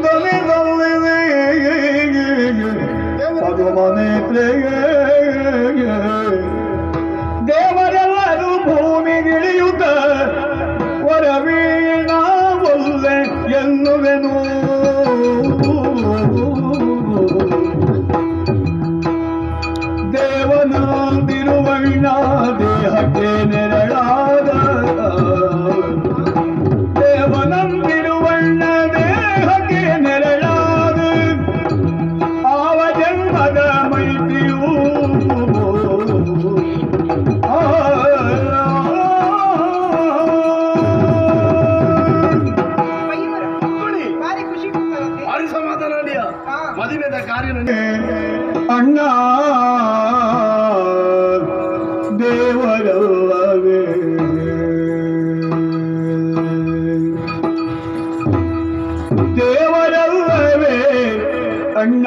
cuando me ಅಣ್ಣ. ದೇವರಲ್ಲವೇ. ದೇವರಲ್ಲವೇ ಅಣ್ಣ.